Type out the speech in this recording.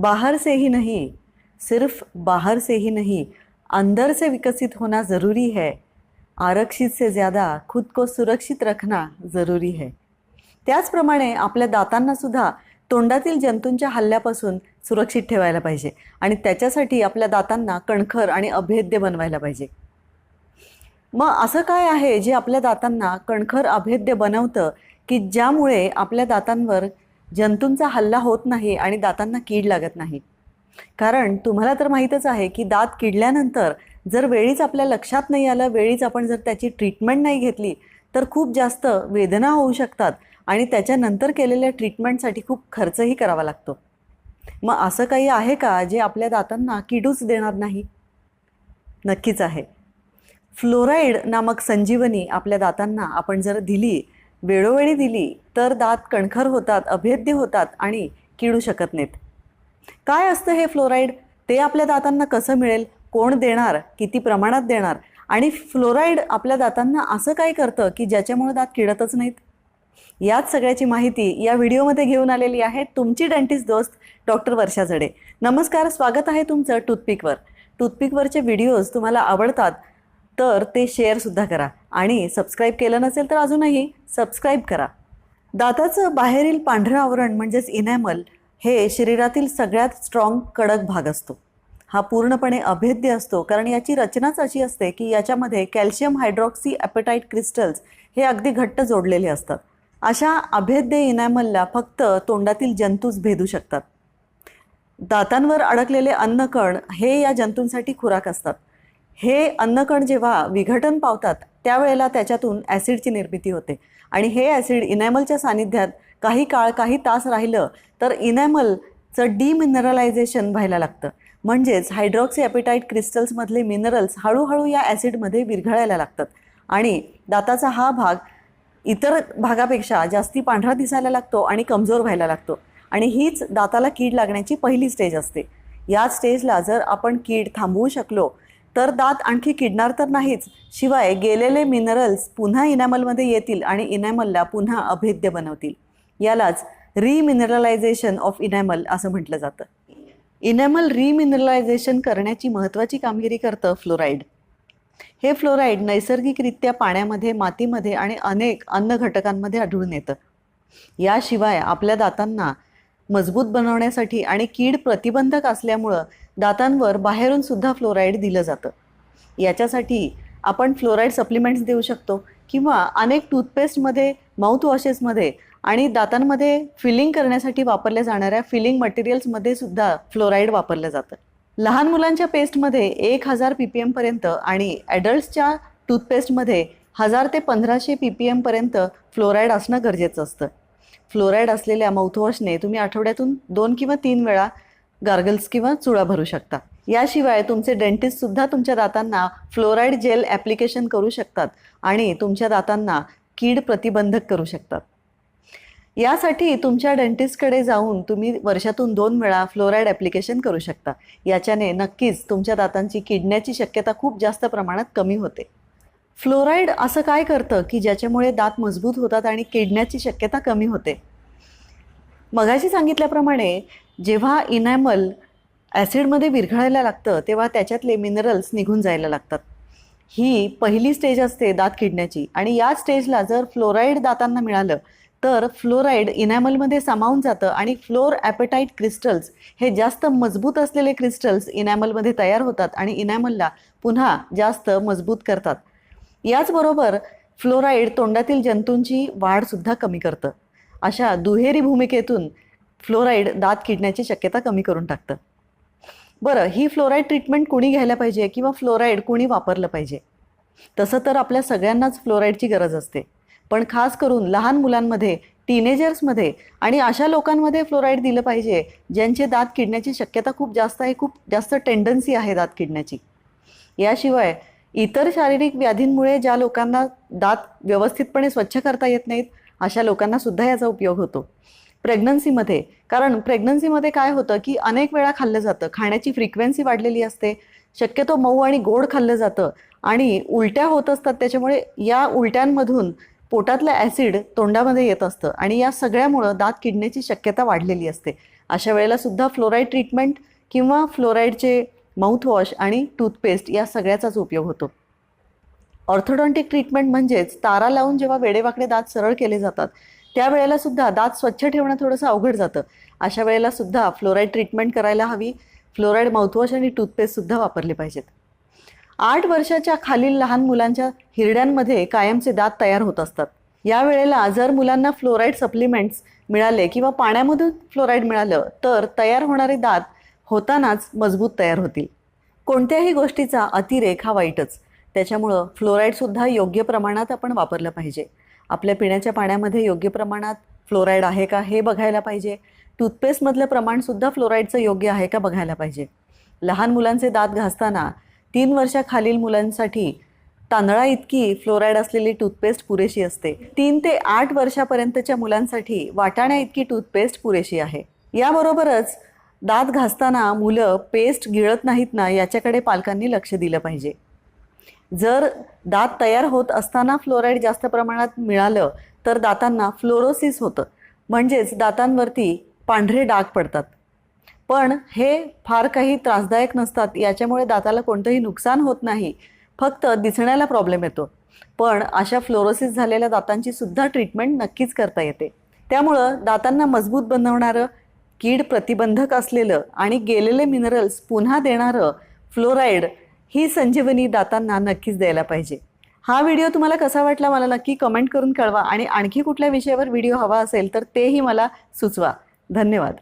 बाहर से ही नहीं सिर्फ बाहर से ही नहीं अंदर से विकसित होना ज़रूरी है आरक्षित से ज़्यादा खुद को सुरक्षित रखना ज़रूरी है त्याचप्रमाणे आपल्या दातांनासुद्धा तोंडातील जंतूंच्या हल्ल्यापासून सुरक्षित ठेवायला पाहिजे आणि त्याच्यासाठी आपल्या दातांना कणखर आणि अभेद्य बनवायला पाहिजे. मग असं काय आहे जे आपल्या दातांना कणखर अभेद्य बनवतं की ज्यामुळे आपल्या दातांवर जंतूंचा हल्ला होत नाही आणि दातांना कीड लागत नाही. कारण तुम्हाला तर माहीतच आहे की दात किडल्यानंतर जर वेळीच आपल्या लक्षात नाही आलं वेळीच आपण जर त्याची ट्रीटमेंट नाही घेतली तर खूप जास्त वेदना होऊ शकतात आणि त्याच्यानंतर केलेल्या ट्रीटमेंटसाठी खूप खर्चही करावा लागतो. मग असं काही आहे का जे आपल्या दातांना किडूच देणार नाही? नक्कीच आहे. फ्लोराईड नामक संजीवनी आपल्या दातांना आपण जर दिली वेळोवेळी दिली तर दात कणखर होतात अभेद्य होतात आणि किडू शकत नाहीत. काय असतं हे फ्लोराईड? ते आपल्या दातांना कसं मिळेल? कोण देणार? किती प्रमाणात देणार? आणि फ्लोराईड आपल्या दातांना असं काय करतं की ज्याच्यामुळे दात किडतच नाहीत? याच सगळ्याची माहिती या व्हिडिओमध्ये घेऊन आलेली आहे तुमची डेंटिस्ट दोस्त डॉक्टर वर्षा झडे. नमस्कार स्वागत आहे तुमचं टूथपिकवर. टूथपिकवरचे व्हिडिओज तुम्हाला आवडतात तर ते शेअरसुद्धा करा. आणि सबस्क्राईब केलं नसेल तर अजूनही सबस्क्राईब करा. दाताचं बाहेरील पांढरं आवरण म्हणजेच इनॅमल हे शरीरातील सगळ्यात स्ट्रॉंग कडक भाग असतो. हा पूर्णपणे अभेद्य असतो कारण याची रचनाच अशी असते की याच्यामध्ये कॅल्शियम हायड्रॉक्सी ॲपेटाईट क्रिस्टल्स हे अगदी घट्ट जोडलेले असतात. अशा अभेद्य इनॅमलला फक्त तोंडातील जंतूच भेदू शकतात. दातांवर अडकलेले अन्नकण हे या जंतूंसाठी खुराक असतात. हे अन्नकण जेव्हा विघटन पावतात त्यावेळेला त्याच्यातून ॲसिडची निर्मिती होते. आणि हे ॲसिड इनॅमलच्या सानिध्यात काही काळ काही तास राहिलं तर इनॅमलचं डिमिनरलायझेशन व्हायला लागतं. म्हणजेच हायड्रॉक्सी ॲपिटाईट क्रिस्टल्समधले मिनरल्स हळूहळू या ॲसिडमध्ये विरघळायला लागतात. आणि दाताचा हा भाग इतर भागापेक्षा जास्ती पांढरा दिसायला लागतो आणि कमजोर व्हायला लागतो. आणि हीच दाताला कीड लागण्याची पहिली स्टेज असते. या स्टेजला जर आपण कीड थांबवू शकलो तर दात आणखी किडणार तर नाहीच. शिवाय गेलेले मिनरल्स पुन्हा इनॅमलमध्ये येतील आणि इनॅमलला पुन्हा अभेद्य बनवतील. यालाच रिमिनरलायझेशन ऑफ इनॅमल असं म्हटलं जातं. इनॅमल रिमिनरलायझेशन करण्याची महत्त्वाची कामगिरी करतं फ्लोराईड हे फ्लोराईड नैसर्गिकरित्या पाण्यामध्ये मातीमध्ये आणि अनेक अन्न घटकांमध्ये आढळून येतं. याशिवाय आपल्या दातांना मजबूत बनवण्यासाठी आणि कीड प्रतिबंधक असल्यामुळं दातांवर बाहेरून सुद्धा फ्लोराईड दिलं जातं. याच्यासाठी आपण फ्लोराईड सप्लिमेंट्स देऊ शकतो किंवा अनेक टूथपेस्टमध्ये माउथवॉशेसमध्ये आणि दातांमध्ये फिलिंग करण्यासाठी वापरल्या जाणाऱ्या फिलिंग मटेरियल्समध्ये सुद्धा फ्लोराईड वापरलं जातं. लहान मुलांच्या पेस्टमध्ये एक हजार पी पी एमपर्यंत आणि ॲडल्ट्सच्या टूथपेस्टमध्ये हजार ते पंधराशे पी पी एमपर्यंत फ्लोराईड असणं गरजेचं असतं. फ्लोराईड असलेल्या माउथवॉशने तुम्ही आठवड्यातून दोन किंवा तीन वेळा गार्गल्स किंवा चुळा भरू शकता. याशिवाय तुमचे डेंटिस्टसुद्धा तुमच्या दातांना फ्लोराईड जेल ॲप्लिकेशन करू शकतात आणि तुमच्या दातांना कीड प्रतिबंधक करू शकतात. यासाठी तुमच्या डेंटिस्टकडे जाऊन तुम्ही वर्षातून दोन वेळा फ्लोराईड ॲप्लिकेशन करू शकता. याच्याने नक्कीच तुमच्या दातांची किडण्याची शक्यता खूप जास्त प्रमाणात कमी होते. फ्लोराईड असं काय करतं की ज्याच्यामुळे दात मजबूत होतात आणि किडण्याची शक्यता कमी होते? मगाशी सांगितल्याप्रमाणे जेव्हा इनॅमल ॲसिडमध्ये विरघळायला लागतं तेव्हा त्याच्यातले मिनरल्स निघून जायला लागतात. ही पहिली स्टेज असते दात किडण्याची. आणि या स्टेजला जर फ्लोराईड दातांना मिळालं तर फ्लोराईड इनॅमलमध्ये सामावून जातं आणि फ्लोर ॲपेटाईट क्रिस्टल्स हे जास्त मजबूत असलेले क्रिस्टल्स इनॅमलमध्ये तयार होतात आणि इनॅमलला पुन्हा जास्त मजबूत करतात. याचबरोबर फ्लोराईड तोंडातील जंतूंची वाढसुद्धा कमी करतं. अशा दुहेरी भूमिकेतून फ्लोराईड दात किडण्याची शक्यता कमी करून टाकतं. बरं ही फ्लोराईड ट्रीटमेंट कुणी घ्यायला पाहिजे किंवा फ्लोराईड कुणी वापरलं पाहिजे? तसं तर आपल्या सगळ्यांनाच फ्लोराईडची गरज असते. पण खास करून लहान मुलांमध्ये टीनेजर्समध्ये आणि अशा लोकांमध्ये फ्लोराईड दिलं पाहिजे ज्यांचे दात किडण्याची शक्यता खूप जास्त आहे खूप जास्त टेंडन्सी आहे दात किडण्याची. याशिवाय इतर शारीरिक व्याधींमुळे ज्या लोकांना दात व्यवस्थितपणे स्वच्छ करता येत नाहीत अशा लोकांना सुद्धा याचा उपयोग होतो. प्रेग्नन्सीमध्ये कारण प्रेग्नन्सीमध्ये काय होतं की अनेक वेळा खाल्लं जातं. खाण्याची फ्रिक्वेन्सी वाढलेली असते. शक्यतो मऊ आणि गोड खाल्लं जातं. आणि उलट्या होत असतात त्याच्यामुळे या उलट्यांमधून पोटातलं ॲसिड तोंडामध्ये येत असतं. आणि या सगळ्यामुळं दात किडण्याची शक्यता वाढलेली असते. अशा वेळेला सुद्धा फ्लोराईड ट्रीटमेंट किंवा फ्लोराईडचे माउथवॉश आणि टूथपेस्ट या सगळ्याचाच उपयोग होतो. ऑर्थोडॉन्टिक ट्रीटमेंट म्हणजेच तारा लावून जेव्हा वेडेवाकडे दात सरळ केले जातात त्यावेळेला सुद्धा दात स्वच्छ ठेवणं थोडंसं अवघड जातं. अशा वेळेला सुद्धा फ्लोराईड ट्रीटमेंट करायला हवी. फ्लोराईड माउथवॉश आणि टूथपेस्टसुद्धा वापरले पाहिजेत. आठ वर्षाच्या खालील लहान मुलांच्या हिरड्यांमध्ये कायमचे दात तयार होत असतात. या वेळेला जर मुलांना फ्लोराईड सप्लिमेंट्स मिळाले किंवा पाण्यामधून फ्लोराईड मिळालं तर तयार होणारे दात होतानाच मजबूत तयार होतील. कोणत्याही गोष्टीचा अतिरेक हा वाईटच. त्याच्यामुळं फ्लोराईडसुद्धा योग्य प्रमाणात आपण वापरलं पाहिजे. आपल्या पिण्याच्या पाण्यामध्ये योग्य प्रमाणात फ्लोराईड आहे का हे बघायला पाहिजे. टूथपेस्टमधलं प्रमाणसुद्धा फ्लोराईडचं योग्य आहे का बघायला पाहिजे. लहान मुलांचे दात घासताना तीन वर्षाखालील मुलांसाठी तांदळा इतकी फ्लोराईड असलेली टूथपेस्ट पुरेशी असते. तीन ते आठ वर्षापर्यंतच्या मुलांसाठी वाटाण्या इतकी टूथपेस्ट पुरेशी आहे. याबरोबरच दात घासताना मुलं पेस्ट गिळत नाहीत ना याच्याकडे पालकांनी लक्ष दिलं पाहिजे. जर दात तयार होत असताना फ्लोराईड जास्त प्रमाणात मिळालं तर दातांना फ्लोरोसिस होतं. म्हणजेच दातांवरती पांढरे डाग पडतात. पण हे फार काही त्रासदायक नसतात याच्यामुळे दाताला कोणतंही नुकसान होत नाही. फक्त दिसण्याला प्रॉब्लेम येतो. पण अशा फ्लोरोसिस झालेल्या दातांची सुद्धा ट्रीटमेंट नक्कीच करता येते. त्यामुळं दातांना मजबूत बनवणारं कीड प्रतिबंधक असलेलं आणि गेलेले मिनरल्स पुन्हा देणारं फ्लोराईड ही संजीवनी दातांना नक्कीच द्यायला पाहिजे. हा व्हिडिओ तुम्हाला कसा वाटला मला नक्की कमेंट करून कळवा आणि आणखी कुठल्या विषयावर व्हिडिओ हवा असेल तर तेही मला सुचवा. धन्यवाद.